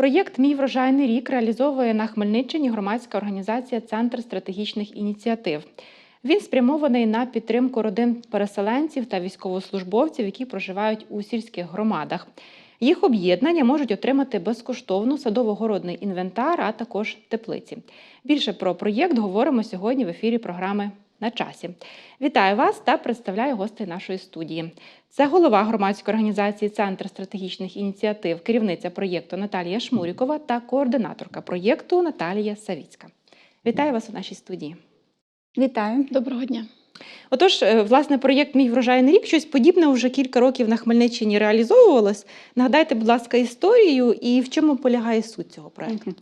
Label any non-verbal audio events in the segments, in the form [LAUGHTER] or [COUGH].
Проєкт Мій врожайний рік реалізовує на Хмельниччині громадська організація Центр стратегічних ініціатив. Він спрямований на підтримку родин переселенців та військовослужбовців, які проживають у сільських громадах. Їх об'єднання можуть отримати безкоштовно садово-городний інвентар, а також теплиці. Більше про проєкт говоримо сьогодні в ефірі програми на часі. Вітаю вас та представляю гостей нашої студії. Це голова громадської організації Центр стратегічних ініціатив, керівниця проєкту Наталія Шмурікова та координаторка проєкту Наталія Савіцька. Вітаю вас у нашій студії. Вітаю. Доброго дня. Отож, е, власне, проєкт Мій врожайний рік щось подібне вже кілька років на Хмельниччині реалізовувалось. Нагадайте, будь ласка, історію і в чому полягає суть цього проєкту.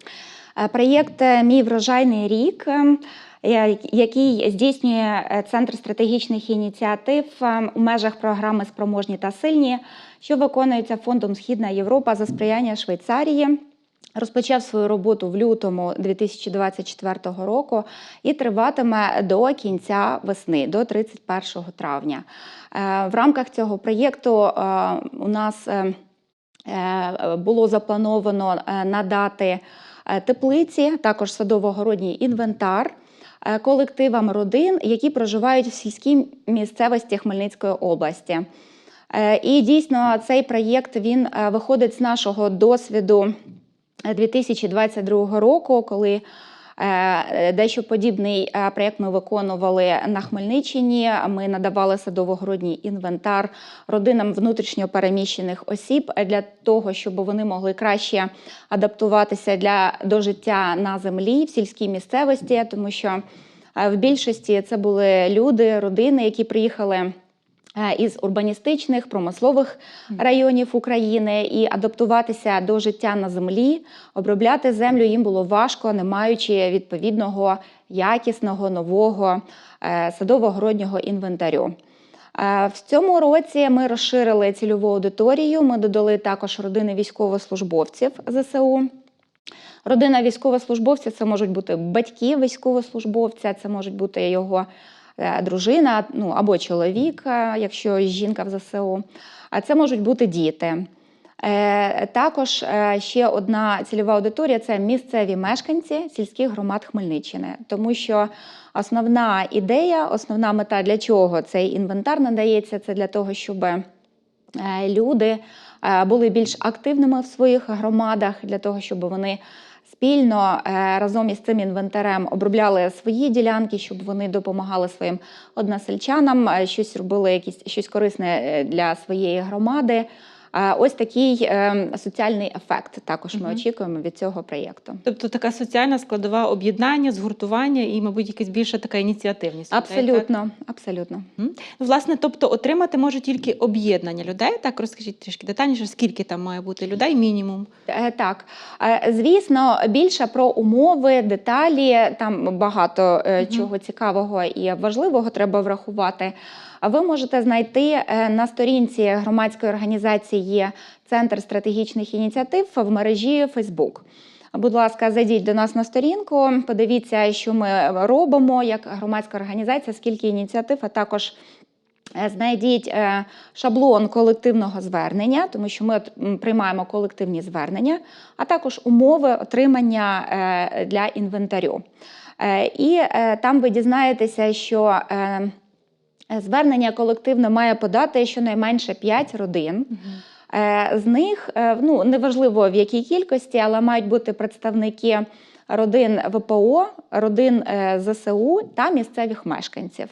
Е, Проєкт Мій врожайний рік, е, я- який здійснює е, Центр стратегічних ініціатив е, у межах програми Спроможні та сильні, що виконується фондом Східна Європа за сприяння Швейцарії. Розпочав свою роботу в лютому 2024 року і триватиме до кінця весни, до 31 травня. Е, В рамках цього проєкту у нас було заплановано надати теплиці, також садово-городній інвентар колективам родин, які проживають в сільській місцевості Хмельницької області. Е, І дійсно цей проєкт він е, виходить з нашого досвіду е, 2022 року, коли е, дещо подібний е, проєкт ми виконували на Хмельниччині. Ми надавали садово-городній інвентар родинам внутрішньо переміщених осіб е, для того, щоб вони могли краще адаптуватися для до життя на землі в сільській місцевості, тому що е, в більшості це були люди, родини, які приїхали е, із урбаністичних промислових районів України і адаптуватися до життя на землі, обробляти землю їм було важко, не маючи відповідного якісного нового е, садово-городнього інвентарю. Е, В цьому році ми розширили цільову аудиторію. Ми додали також родини військовослужбовців ЗСУ. Родина військовослужбовця це можуть бути батьки військовослужбовця, це можуть бути його е, дружина ну, або чоловік, е, якщо жінка в ЗСУ. А це можуть бути діти. Е, Також е, ще одна цільова аудиторія це місцеві мешканці сільських громад Хмельниччини, тому що основна ідея, основна мета для чого цей інвентар надається, це для того, щоб е, люди е, були більш активними в своїх громадах, для того, щоб вони спільно е, разом із цим інвентарем обробляли свої ділянки, щоб вони допомагали своїм односельчанам, е, щось робили, якісь щось корисне е, для своєї громади. Ось такий е, соціальний ефект також ми очікуємо від цього проєкту. Тобто така соціальна складова об'єднання, згуртування і, мабуть, якась більша така ініціативність. людей, так? Абсолютно, абсолютно. Ну, Власне, тобто отримати може тільки об'єднання людей. Так розкажіть трішки детальніше, скільки там має бути людей, мінімум. Е, Так, Е, звісно, більше про умови, деталі. Там багато е, чого цікавого і важливого треба врахувати. А Ви можете знайти на сторінці громадської організації Центр стратегічних ініціатив в мережі Facebook. Будь ласка, зайдіть до нас на сторінку, подивіться, що ми робимо як громадська організація, скільки ініціатив, а також Е, Знайдіть е, шаблон колективного звернення, тому що ми приймаємо колективні звернення, а також умови отримання е, для інвентарю. І там ви дізнаєтеся, що звернення колективно має подати щонайменше 5 родин. Е, З них е, ну неважливо в якій кількості, але мають бути представники родин ВПО, родин е, ЗСУ та місцевих мешканців.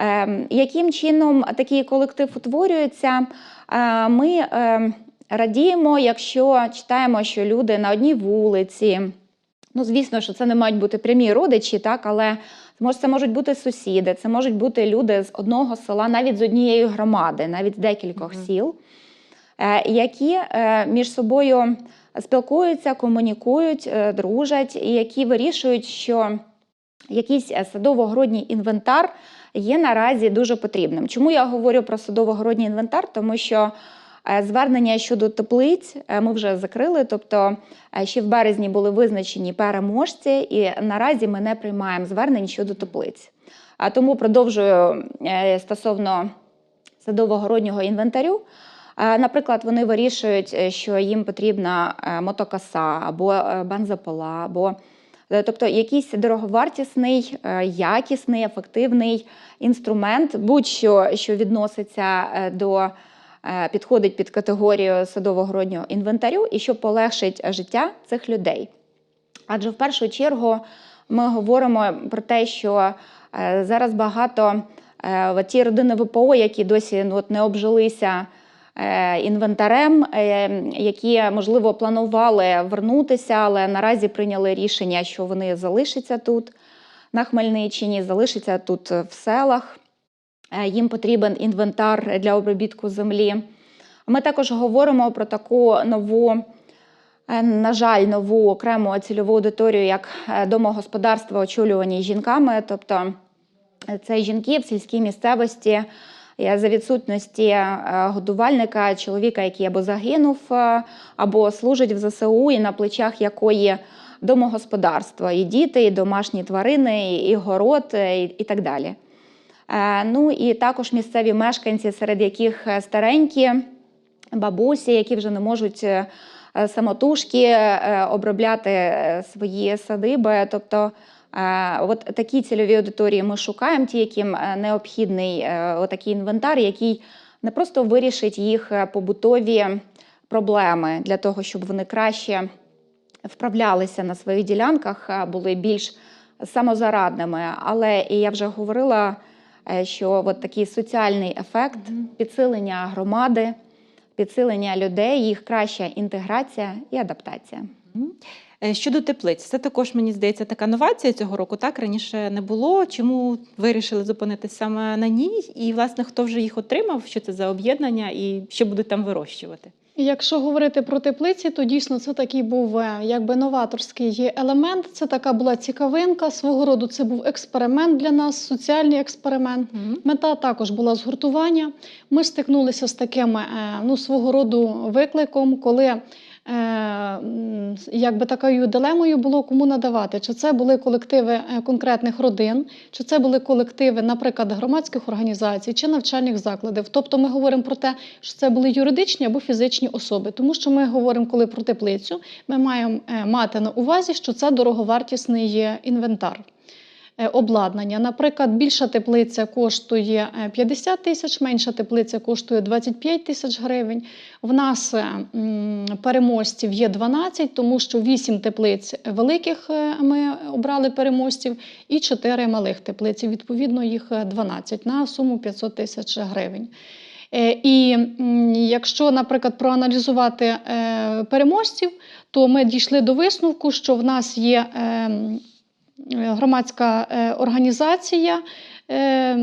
Е, Яким чином такий колектив утворюється? Е, Ми е, радіємо, якщо читаємо, що люди на одній вулиці. Ну, звісно, що це не мають бути прямі родичі, так, але це можуть бути сусіди, це можуть бути люди з одного села, навіть з однієї громади, навіть з декількох Мгм. сіл, е, які е, між собою спілкуються, комунікують, е, дружать, і які вирішують, що якийсь садово-городній інвентар є наразі дуже потрібним. Чому я говорю про садово-городній інвентар? Тому що звернення щодо теплиць е, ми вже закрили, тобто е, ще в березні були визначені переможці, і наразі ми не приймаємо звернень щодо теплиць. А тому продовжую е, стосовно садово-городнього інвентарю. Е, Наприклад, вони вирішують, е, що їм потрібна е, мотокоса або е, бензопила, або е, тобто якийсь дороговартісний, е, якісний, ефективний інструмент, будь-що, що відноситься е, до е, підходить під категорію садово-городнього інвентарю і що полегшить життя цих людей. Адже в першу чергу ми говоримо про те, що е, зараз багато е, ті родини ВПО, які досі ну, от не обжилися е, інвентарем, е, які, можливо, планували вернутися, але наразі прийняли рішення, що вони залишаться тут, на Хмельниччині, залишаться тут е, в селах. Е, Їм потрібен інвентар для обробітку землі. Ми також говоримо про таку нову, е, на жаль, нову окрему цільову аудиторію, як е, домогосподарства, очолювані жінками. Тобто це жінки в сільській місцевості за відсутності годувальника, чоловіка, який або загинув, або служить в ЗСУ, і на плечах якої домогосподарство, і діти, і домашні тварини, і город, і так далі. Е, Ну і також місцеві мешканці, серед яких е, старенькі бабусі, які вже не можуть е, самотужки обробляти свої садиби. Тобто от такі цільові аудиторії ми шукаємо, ті, яким необхідний отакий інвентар, який не просто вирішить їх побутові проблеми для того, щоб вони краще вправлялися на своїх ділянках, були більш самозарадними. Але і я вже говорила, що от такий соціальний ефект підсилення громади, підсилення людей, їх краща інтеграція і адаптація. Е, Щодо теплиць, це також мені здається така новація цього року. Так раніше не було. Чому вирішили зупинитися саме на ній? І власне хто вже їх отримав? Що це за об'єднання і що будуть там вирощувати? Якщо говорити про теплиці, то дійсно це такий був е, якби новаторський елемент. Це така була цікавинка. Свого роду це був експеримент для нас, соціальний експеримент. Мета також була згуртування. Ми стикнулися з таким е, ну, свого роду викликом, коли якби такою дилемою було кому надавати. Чи це були колективи е, конкретних родин, чи це були колективи, наприклад, громадських організацій чи навчальних закладів. Тобто ми говоримо про те, що це були юридичні або фізичні особи. Тому що ми говоримо, коли про теплицю, ми маємо е, мати на увазі, що це дороговартісний інвентар. Е, Обладнання. Наприклад, більша теплиця коштує е, 50 тисяч, менша теплиця коштує 25 тисяч гривень. В нас е, переможців є 12, тому що 8 теплиць великих е, ми обрали переможців і 4 малих теплиці. Відповідно, їх е, 12 на суму 500 тисяч гривень. Е, І якщо, наприклад, проаналізувати е, переможців, то ми дійшли до висновку, що в нас є е, е, громадська е, організація, е,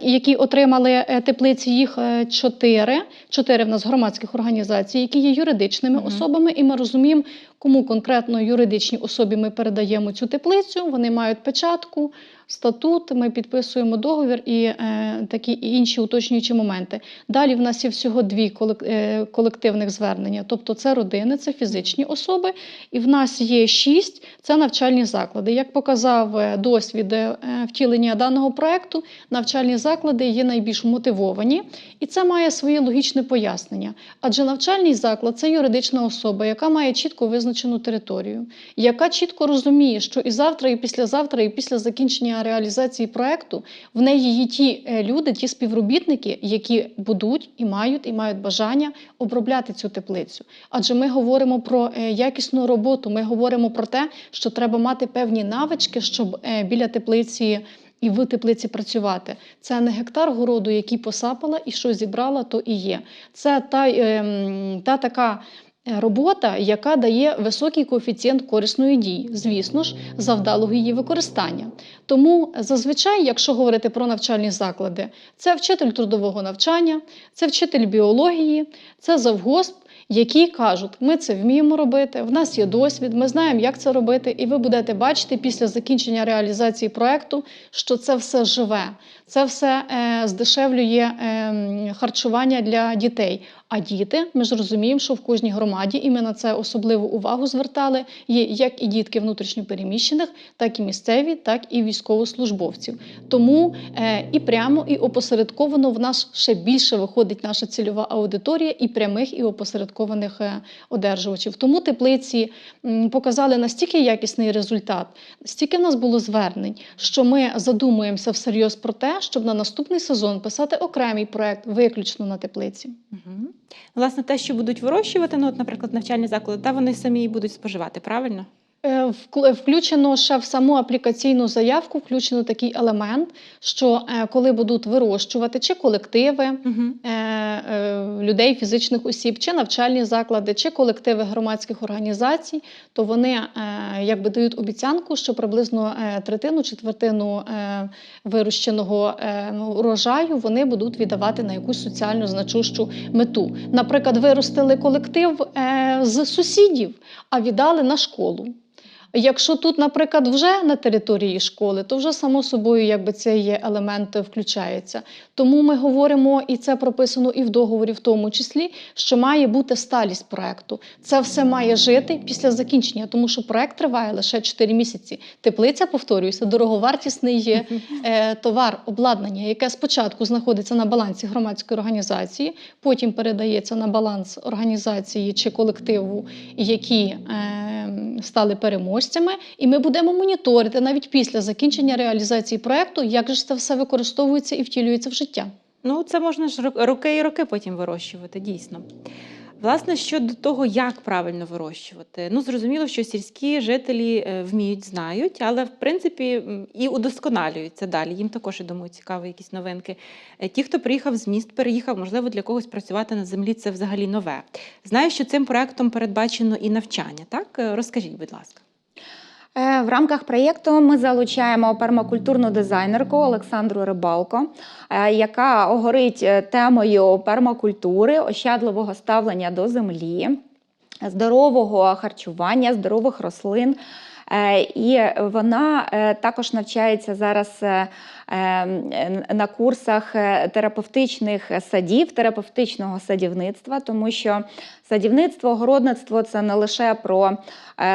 які отримали е, теплиці, їх е, чотири. Чотири в нас громадських організацій, які є юридичними угу. особами, і ми розуміємо, кому конкретно юридичній особі ми передаємо цю теплицю. Вони мають печатку, статут, ми підписуємо договір і е, такі інші уточнюючі моменти. Далі в нас є всього дві е, колективних звернення, тобто це родини, це фізичні особи, і в нас є шість це навчальні заклади. Як показав е, досвід е, втілення даного проекту, навчальні заклади є найбільш мотивовані, і це має своє логічне пояснення. Адже навчальний заклад це юридична особа, яка має чітко визначену територію, яка чітко розуміє, що і завтра, і післязавтра, і після закінчення реалізації проекту в неї є ті е, люди, ті співробітники, які будуть і мають, і мають бажання обробляти цю теплицю. Адже ми говоримо про е, якісну роботу, ми говоримо про те, що треба мати певні навички, щоб е, біля теплиці. І в теплиці працювати. Це не гектар городу, який посапала і що зібрала, то і є. Це та, ем, та така робота, яка дає високий коефіцієнт корисної дії, звісно ж, за вдалого її використання. Тому зазвичай, якщо говорити про навчальні заклади, це вчитель трудового навчання, це вчитель біології, це завгосп, які кажуть, ми це вміємо робити, в нас є досвід, ми знаємо, як це робити, і ви будете бачити після закінчення реалізації проекту, що це все живе, це все е, здешевлює е, харчування для дітей. А діти, ми ж розуміємо, що в кожній громаді і ми на це особливу увагу звертали. Є як і дітки внутрішньопереміщених, так і місцеві, так і військовослужбовців. Тому е, і прямо, і опосередковано в нас ще більше виходить наша цільова аудиторія і прямих, і опосередкованих е, одержувачів. Тому теплиці показали настільки якісний результат, стільки нас було звернень, що ми задумуємося всерйоз про те, щоб на наступний сезон писати окремий проект виключно на теплиці. Угу. Власне, те, що будуть вирощувати, ну, от, наприклад, навчальні заклади, та вони самі і будуть споживати, правильно? Е, Включено ще в саму аплікаційну заявку, включено такий елемент, що е, коли будуть вирощувати чи колективи Угу. е, е, людей, фізичних осіб, чи навчальні заклади, чи колективи громадських організацій, то вони е, якби дають обіцянку, що приблизно е, третину, четвертину е, вирощеного е, урожаю вони будуть віддавати на якусь соціально значущу мету. Наприклад, виростили колектив е, з сусідів, а віддали на школу. Якщо тут, наприклад, вже на території школи, то вже само собою якби цей елемент включається. Тому ми говоримо, і це прописано і в договорі, в тому числі, що має бути сталість проекту. Це все має жити після закінчення, тому що проект триває лише 4 місяці. Теплиця, повторююся, дороговартісний є [LAUGHS] е, товар, обладнання, яке спочатку знаходиться на балансі громадської організації, потім передається на баланс організації чи колективу, які е, стали переможцями. І ми будемо моніторити навіть після закінчення реалізації проекту, як же це все використовується і втілюється в життя. Ну, це можна ж рок- роки і роки потім вирощувати, дійсно. Власне, щодо того, як правильно вирощувати, ну зрозуміло, що сільські жителі е, вміють, знають, але в принципі і удосконалюються далі. Їм також я думаю, цікаві якісь новинки. Е, Ті, хто приїхав з міст, переїхав, можливо, для когось працювати на землі це взагалі нове. Знаю, що цим проектом передбачено і навчання. Так Е, розкажіть, будь ласка. Е, В рамках проєкту ми залучаємо пермакультурну дизайнерку Олександру Рибалко, е, яка огорить е, темою пермакультури, ощадливого ставлення до землі, здорового харчування, здорових рослин. Е, І вона е, також навчається зараз е, на курсах терапевтичних садів, терапевтичного садівництва, тому що садівництво, городництво це не лише про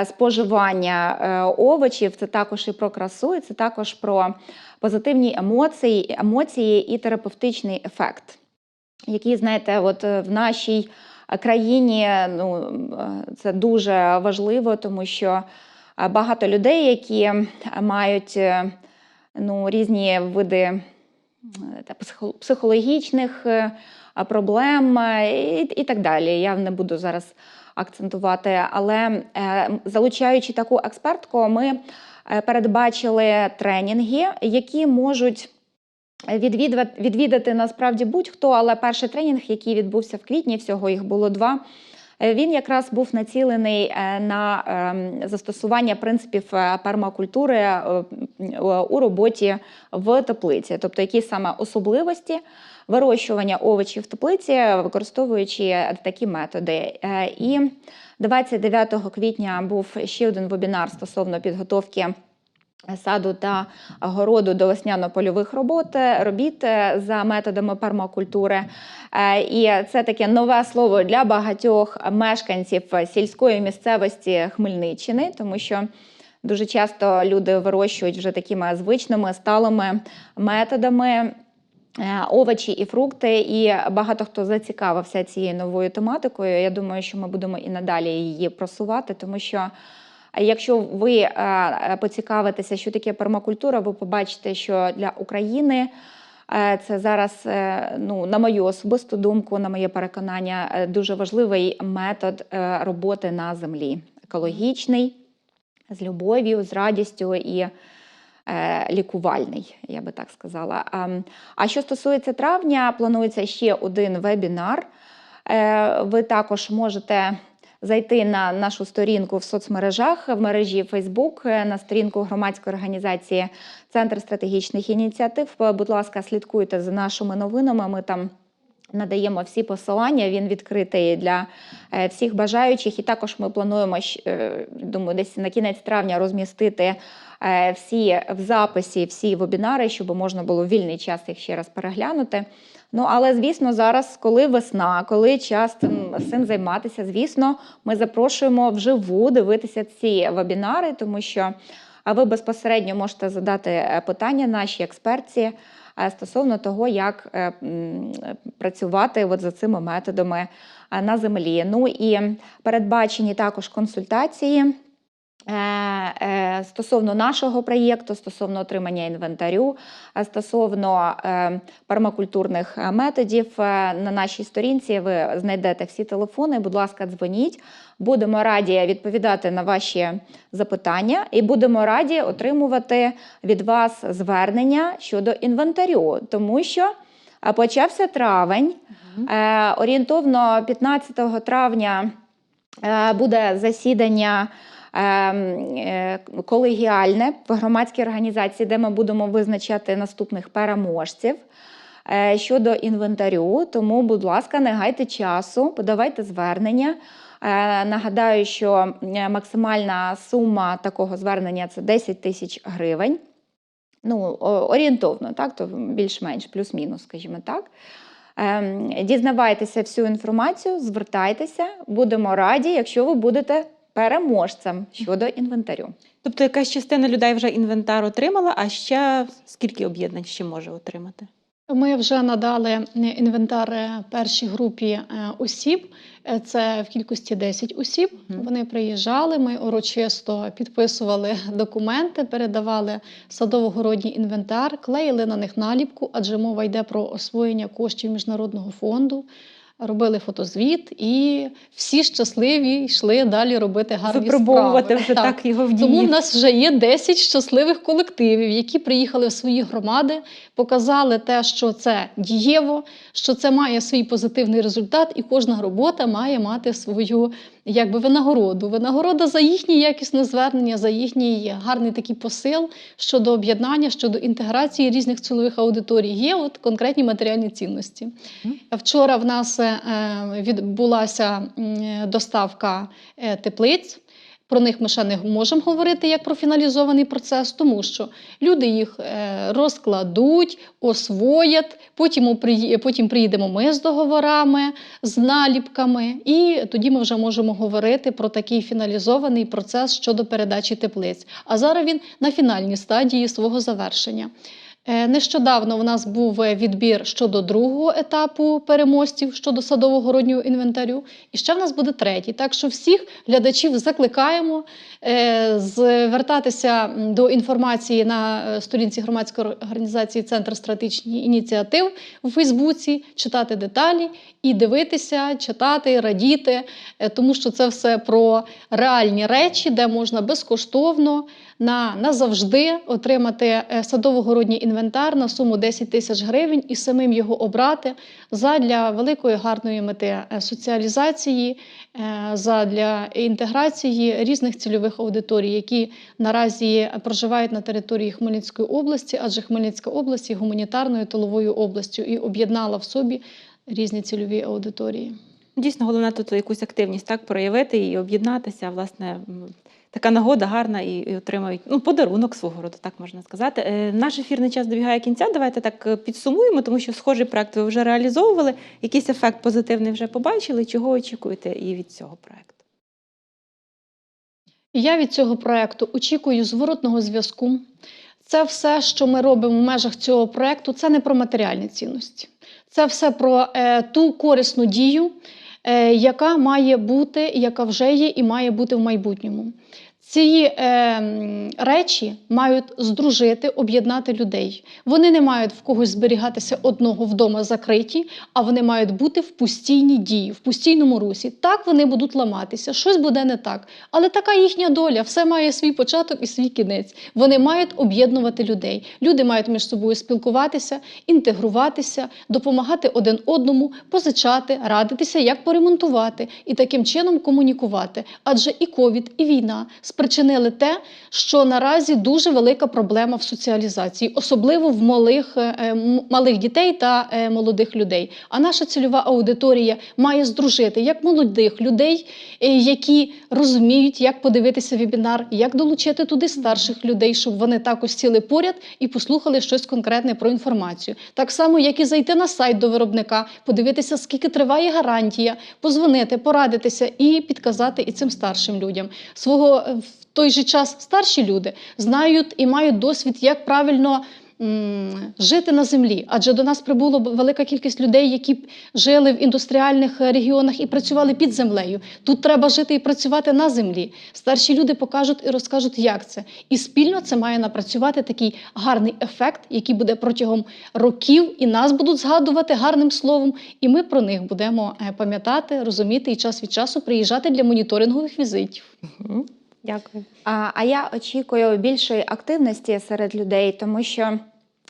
споживання овочів, це також і про красу, і це також про позитивні емоції, емоції і терапевтичний ефект, який, знаєте, от в нашій країні ну, це дуже важливо, тому що багато людей, які мають е, ну, різні види психологічних е, проблем е, і, і так далі. Я не буду зараз акцентувати, але залучаючи таку експертку, ми передбачили тренінги, які можуть відвідувати, відвідати насправді будь-хто, але перший тренінг, який відбувся в квітні, всього їх було два. Е, Він якраз був націлений е, на ем, застосування принципів е, пермакультури у роботі в теплиці, тобто які саме особливості вирощування овочів в теплиці, використовуючи такі методи. І 29 квітня був ще один вебінар стосовно підготовки саду та городу до весняно-польових робот, робіт е, за методами пермакультури. Е, І це таке нове слово для багатьох мешканців сільської місцевості Хмельниччини, тому що дуже часто люди вирощують вже такими звичними сталими методами. е, Овочі і фрукти, і багато хто зацікавився цією новою тематикою. Я думаю, що ми будемо і надалі її просувати, тому що Якщо ви е, е, поцікавитеся, що таке пермакультура, ви побачите, що для України е, це зараз, ну, на мою особисту думку, на моє переконання, дуже важливий метод роботи на землі. Екологічний, з любов'ю, з радістю і лікувальний, я би так сказала. А, А що стосується травня, планується ще один вебінар. Ви також можете зайти на нашу сторінку в соцмережах в мережі Facebook, е, на сторінку громадської організації Центр стратегічних ініціатив. Будь ласка, слідкуйте за нашими новинами. Ми там Надаємо всі посилання, він відкритий для е, всіх бажаючих. І також ми плануємо, е, думаю, десь на кінець травня розмістити е, всі в записі, всі вебінари, щоб можна було в вільний час їх ще раз переглянути. Ну, але звісно, зараз, коли весна, коли час цим, займатися, звісно, ми запрошуємо вживу дивитися ці вебінари, тому що ви безпосередньо можете задати питання нашій експерті е, стосовно того, як е, е, працювати от за цими методами е, на землі. Ну і передбачені також консультації. Стосовно нашого проєкту, стосовно отримання інвентарю, е, стосовно е, пермакультурних е, методів, на нашій сторінці ви знайдете всі телефони. Будь ласка, дзвоніть. Будемо раді відповідати на ваші запитання і будемо раді отримувати від вас звернення щодо інвентарю, тому що почався травень. Орієнтовно 15 травня буде засідання колегіальне в громадській організації, де ми будемо визначати наступних переможців. е, Щодо інвентарю, тому, будь ласка, не гайте часу, подавайте звернення. Е, Нагадаю, що е, максимальна сума такого звернення це 10 тисяч гривень. Ну, орієнтовно, так, то більш-менш, плюс-мінус, скажімо так. Ем, Дізнавайтеся всю інформацію, звертайтеся, будемо раді, якщо ви будете переможцем щодо інвентарю. Тобто якась частина людей вже інвентар отримала, а ще скільки об'єднань ще може отримати? Ми вже надали інвентар е, першій групі е, осіб. Е, Це в кількості 10 осіб. Вони приїжджали. Ми урочисто підписували документи, передавали садово-городній інвентар, клеїли на них наліпку, адже мова йде про освоєння коштів міжнародного фонду. Робили фотозвіт, і всі щасливі йшли далі робити гарні Випробовувати справи. вже так, його в Тому в нас вже є 10 щасливих колективів, які приїхали в свої громади, показали те, що це дієво, що це має свій позитивний результат, і кожна робота має мати свою якби винагороду. Винагорода за їхнє якісне звернення, за їхній гарний такий посил щодо об'єднання, щодо інтеграції різних цілових аудиторій. Є от конкретні матеріальні цінності. Вчора в нас е, відбулася доставка е, теплиць. Про них ми ще не можемо говорити як про фіналізований процес, тому що люди їх е, розкладуть, освоять, потім, потім приїдемо ми з договорами, з наліпками, і тоді ми вже можемо говорити про такий фіналізований процес щодо передачі теплиць. А зараз він на фінальній стадії свого завершення. Е, Нещодавно у нас був е, відбір щодо другого етапу переможців щодо садово-городнього інвентарю. І ще в нас буде третій. Так що всіх глядачів закликаємо е, звертатися до інформації на сторінці громадської організації Центр стратегічних ініціатив у Фейсбуці, читати деталі і дивитися, читати, радіти, тому що це все про реальні речі, де можна безкоштовно на назавжди отримати садово-городній інвентар на суму 10 тисяч гривень і самим його обрати задля великої гарної мети е, соціалізації, е, задля інтеграції різних цільових аудиторій, які наразі проживають на території Хмельницької області, адже Хмельницька область є гуманітарною тиловою областю і об'єднала в собі різні цільові аудиторії. Дійсно, головне тут якусь активність так проявити і об'єднатися. Власне, така нагода гарна і, і отримають ну, подарунок свого роду, так можна сказати. Е, наш ефірний час добігає кінця. Давайте так е, підсумуємо, тому що схожий проект ви вже реалізовували. Якийсь ефект позитивний вже побачили. Чого очікуєте і від цього проекту? Я від цього проекту очікую зворотного зв'язку. Це все, що ми робимо в межах цього проекту, це не про матеріальні цінності. Це все про е, ту корисну дію, яка має бути, яка вже є і має бути в майбутньому. Ці е, речі мають здружити, об'єднати людей. Вони не мають в когось зберігатися одного вдома закриті, а вони мають бути в постійній дії, в постійному русі. Так вони будуть ламатися, щось буде не так. Але така їхня доля, все має свій початок і свій кінець. Вони мають об'єднувати людей. Люди мають між собою спілкуватися, інтегруватися, допомагати один одному, позичати, радитися, як поремонтувати і таким чином комунікувати. Адже і ковід, і війна спричинили те, що наразі дуже велика проблема в соціалізації, особливо в малих, е, малих дітей та е, молодих людей. А наша цільова аудиторія має здружити як молодих людей, е, які розуміють, як подивитися вебінар, як долучити туди старших людей, щоб вони також сіли поряд і послухали щось конкретне про інформацію. Так само, як і зайти на сайт до виробника, подивитися, скільки триває гарантія, позвонити, порадитися і підказати і цим старшим людям. Свого е, той же час старші люди знають і мають досвід, як правильно. Жити на землі, адже до нас прибуло велика кількість людей, які жили в індустріальних регіонах і працювали під землею. Тут треба жити і працювати на землі. Старші люди покажуть і розкажуть, як це. І спільно це має напрацювати такий гарний ефект, який буде протягом років, і нас будуть згадувати гарним словом. І ми про них будемо е, пам'ятати, розуміти і час від часу приїжджати для моніторингових візитів. Дякую. А, а я очікую більшої активності серед людей, тому що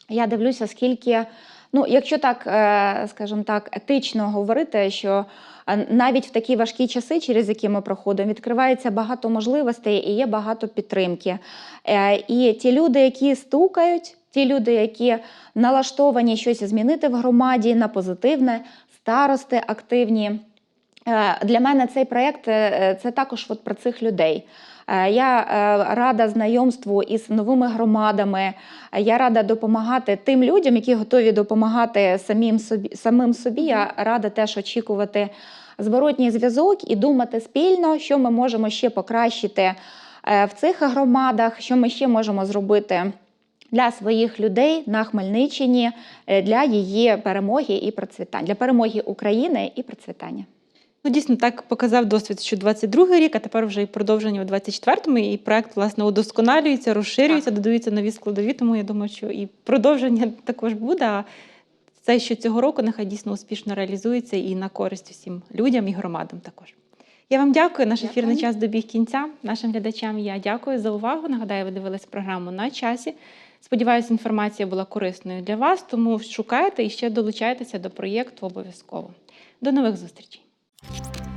я дивлюся, скільки, ну, якщо так, е, скажімо так, етично говорити, що е, навіть в такі важкі часи, через які ми проходимо, відкривається багато можливостей і є багато підтримки. Е, І ті люди, які стукають, ті люди, які налаштовані щось змінити в громаді на позитивне, старости активні. Для мене цей проєкт це також от про цих людей. Е, Я е, рада знайомству із новими громадами. Я рада допомагати тим людям, які готові допомагати самим собі. Самим собі. Я рада теж очікувати зворотній зв'язок і думати спільно, що ми можемо ще покращити е, в цих громадах, що ми ще можемо зробити. Для своїх людей на Хмельниччині для її перемоги і процвітання, для перемоги України і процвітання. Ну, дійсно, так показав досвід, що 22-й рік, а тепер вже і продовження у 24-му, і проект, власне, удосконалюється, розширюється, додаються нові складові, тому я думаю, що і продовження також буде. А це, що цього року, нехай дійсно успішно реалізується і на користь всім людям і громадам також. Я вам дякую. Наш ефірний Дякую. час добіг кінця. Нашим глядачам я дякую за увагу. Нагадаю, ви дивились програму на часі. Сподіваюся, інформація була корисною для вас, тому шукайте і ще долучайтеся до проєкту обов'язково. До нових зустрічей! you